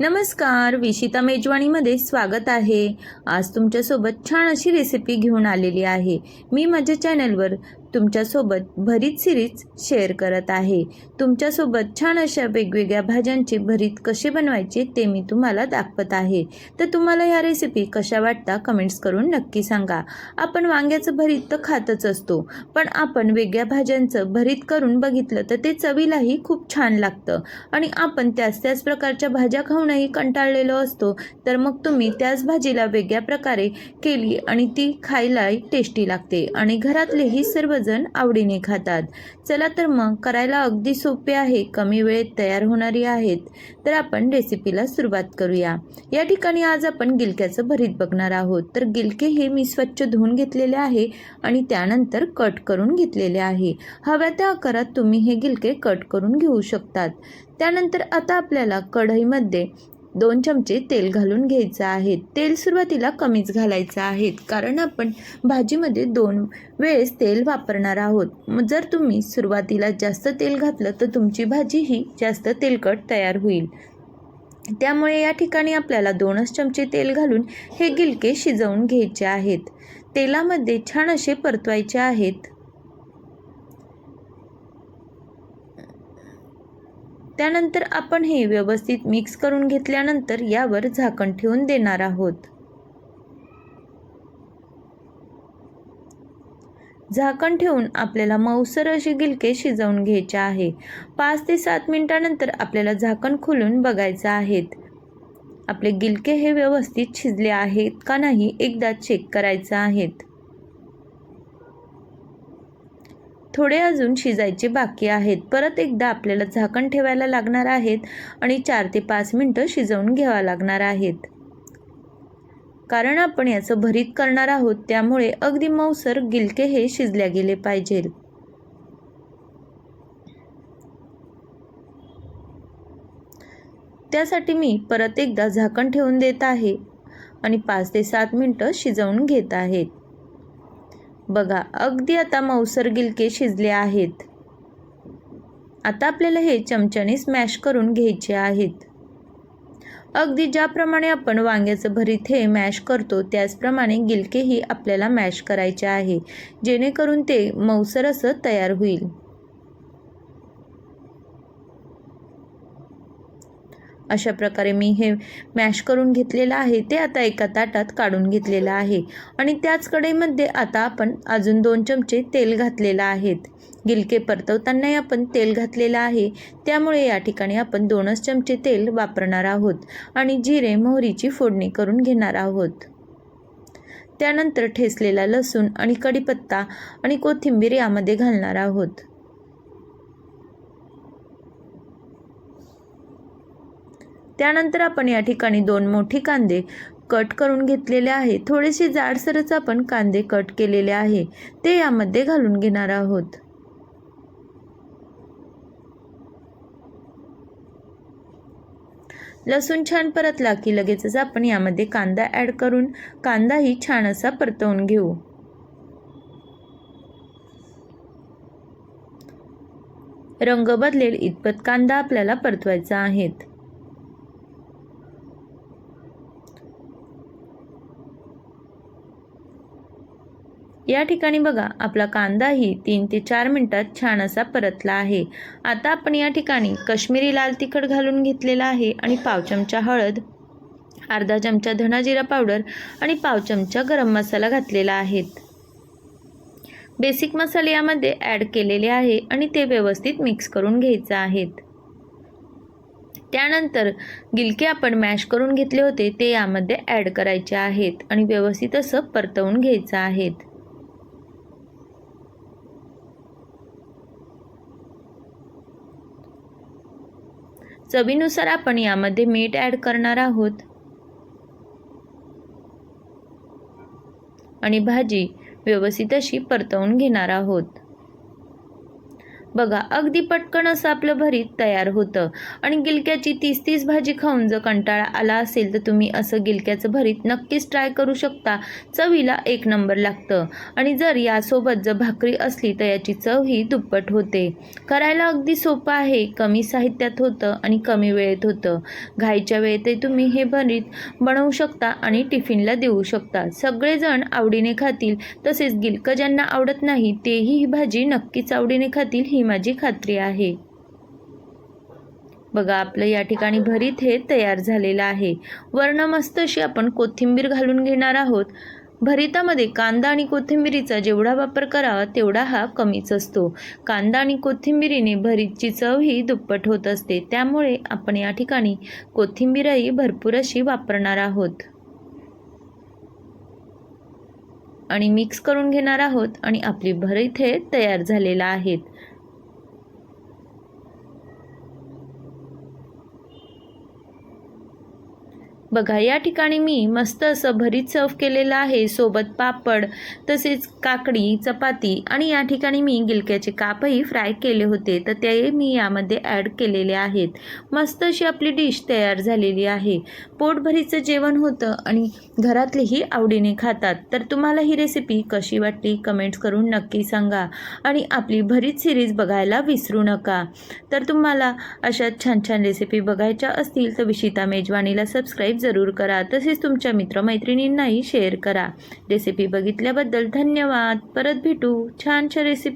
नमस्कार विशिता मेजवानीमध्ये स्वागत आहे. आज तुमच्यासोबत छान अशी रेसिपी घेऊन आलेली आहे. मी माझ्या चॅनलवर तुमच्यासोबत भरीत सिरीज शेअर करत आहे. तुमच्यासोबत छान अशा वेगवेगळ्या भाज्यांचे भरीत कसे बनवायचे ते मी तुम्हाला दाखवत आहे. तर तुम्हाला ह्या रेसिपी कशा वाटता कमेंट्स करून नक्की सांगा. आपण वांग्याचं भरीत तर खातच असतो पण आपण वेगळ्या भाज्यांचं भरीत करून बघितलं तर ते चवीलाही खूप छान लागतं. आणि आपण त्याच त्याच प्रकारच्या भाज्या खाऊनही कंटाळलेलो असतो तर मग तुम्ही त्याच भाजीला वेगळ्या प्रकारे केली आणि ती खायलाही टेस्टी लागते. आणि घरातलेही सर्व सर्वजण आवडीने खातात. चला तर मग करायला अगदी सोपे आहे कमी वेळेत तयार होणारी आहेत तर आपण रेसिपीला सुरुवात करूया. या ठिकाणी आज आपण गिलक्याचं भरीत बघणार आहोत. तर गिलके हे मी स्वच्छ धुवून घेतलेले आहे आणि त्यानंतर कट करून घेतलेले आहे. हव्या त्या आकारात तुम्ही हे गिलके कट करून घेऊ शकतात. त्यानंतर आता आपल्याला कढईमध्ये दोन चमचे तेल घालून घ्यायचं आहे. तेल सुरुवातीला कमीच घालायचं आहे कारण आपण भाजीमध्ये दोन वेळेस तेल वापरणार आहोत. जर तुम्ही सुरुवातीला जास्त तेल घातलं तर तुमची भाजी ही जास्त तेलकट तयार होईल. त्यामुळे या ठिकाणी आपल्याला दोनच चमचे तेल घालून हे गिलके शिजवून घ्यायचे आहेत. तेलामध्ये छान असे परतवायचे आहेत. त्यानंतर आपण हे व्यवस्थित मिक्स करून घेतल्यानंतर यावर झाकण ठेवून देणार आहोत. झाकण ठेवून आपल्याला मऊसर अशी गिलके शिजवून घ्यायचे आहे. पाच ते सात मिनिटानंतर आपल्याला झाकण खोलून बघायचं आहेत आपले गिलके हे व्यवस्थित शिजले आहेत का नाही एकदा चेक करायचं आहेत थोडे अजून शिजायचे बाकी आहेत. परत एकदा आपल्याला झाकण ठेवायला लागणार आहेत आणि चार ते पाच मिनटं शिजवून घ्यावं लागणार आहेत. कारण आपण याचं भरीत करणार आहोत त्यामुळे अगदी मऊसर गिलके हे शिजल्या गेले पाहिजेल त्यासाठी मी परत एकदा झाकण ठेवून देत आहे आणि पाच ते सात मिनटं शिजवून घेत आहेत. बघा अगदी आता मऊसर गिलके शिजले आहेत. आता आपल्याला हे चमच्याने स्मॅश करून घ्यायचे आहेत. अगदी ज्याप्रमाणे आपण वांग्याचं भरीत हे मॅश करतो त्याचप्रमाणे गिलकेही आपल्याला मॅश करायचे आहे. जेणेकरून ते मऊसर असं तयार होईल. अशा प्रकारे मी हे मॅश करून घेतलेलं आहे. ते आता एका ताटात काढून घेतलेलं आहे. आणि त्याच कढईमध्ये आता आपण अजून दोन चमचे तेल घातलेलं आहेत गिलके परतवतानाही आपण तेल घातलेलं आहे. त्यामुळे या ठिकाणी आपण दोनच चमचे तेल वापरणार आहोत आणि जिरे मोहरीची फोडणी करून घेणार आहोत. त्यानंतर ठेसलेला लसूण आणि कढीपत्ता आणि कोथिंबीर यामध्ये घालणार आहोत. त्यानंतर आपण या ठिकाणी दोन मोठी कांदे कट करून घेतलेले आहे. थोडेसे जाडसरच आपण कांदे कट केलेले आहे. ते यामध्ये घालून घेणार आहोत. लसूण छान परतला की लगेचच आपण यामध्ये कांदा ॲड करून कांदाही छान असा परतवून घेऊ. रंग बदलेल इतपत कांदा आपल्याला परतवायचा आहेत. या ठिकाणी बघा आपला कांदाही तीन ते चार मिनटात छान असा परतला आहे. आता आपण या ठिकाणी कश्मीरी लाल तिखट घालून घेतलेला आहे आणि पाव चमचा हळद अर्धा चमचा धना जिरा पावडर आणि पाव चमचा गरम मसाला घातलेला आहेत बेसिक मसाले यामध्ये ॲड केलेले आहे आणि ते व्यवस्थित मिक्स करून घ्यायचं आहेत त्यानंतर गिलके आपण मॅश करून घेतले होते ते यामध्ये ॲड करायचे आहेत आणि व्यवस्थित असं परतवून घ्यायचं आहेत चवीनुसार आपण यामध्ये मीठ ॲड करणार आहोत. आणि भाजी व्यवस्थित अशी परतवून घेणार आहोत. बघा अगदी पटकन असं आपलं भरीत तयार होतं. आणि गिलक्याची तीस तीस भाजी खाऊन जर कंटाळा आला असेल तर तुम्ही असं गिलक्याचं भरीत नक्कीच ट्राय करू शकता. चवीला एक नंबर लागतं. आणि जर यासोबत जर भाकरी असली तर याची चव ही दुप्पट होते. करायला अगदी सोपं आहे. कमी साहित्यात होतं आणि कमी वेळेत होतं. घाईच्या वेळेतही तुम्ही हे भरीत बनवू शकता आणि टिफिनला देऊ शकता. सगळेजण आवडीने खातील. तसेच गिलकं ज्यांना आवडत नाही तेही ही भाजी नक्कीच आवडीने खातील ही माझी खात्री आहे. बघा आपलं या ठिकाणी भरीत हे तयार झालेलं आहे. वर्णमस्त अशी आपण कोथिंबीर घालून घेणार आहोत. भरितामध्ये कांदा आणि कोथिंबिरीचा जेवढा वापर करावा तेवढा हा कमीच असतो. कांदा आणि कोथिंबिरीने भरीतची चव ही दुप्पट होत असते. त्यामुळे आपण या ठिकाणी कोथिंबीरही भरपूर अशी वापरणार आहोत. आणि मिक्स करून घेणार आहोत आणि आपली भरीत हे तयार झालेलं आहेत बघा या ठिकाणी मी मस्त असं भरीत सर्व केलेलं आहे. सोबत पापड तसेच काकडी चपाती आणि या ठिकाणी मी गिलक्याचे कापही फ्राय केले होते. तर ते मी यामध्ये ॲड केलेले आहेत. मस्त अशी आपली डिश तयार झालेली आहे. पोटभरीचं जेवण होतं आणि घरातलेही आवडीने खातात. तर तुम्हाला ही रेसिपी कशी वाटली कमेंट्स करून नक्की सांगा आणि आपली भरीत सिरीज बघायला विसरू नका. तर तुम्हाला अशा छान छान रेसिपी बघायच्या असतील तर विशिता मेजवानीला सबस्क्राईब जरूर करा. तसेच तुमच्या मित्रमैत्रिणींनाही शेअर करा. रेसिपी बघितल्याबद्दल धन्यवाद. परत भेटू. छानशा रेसिपी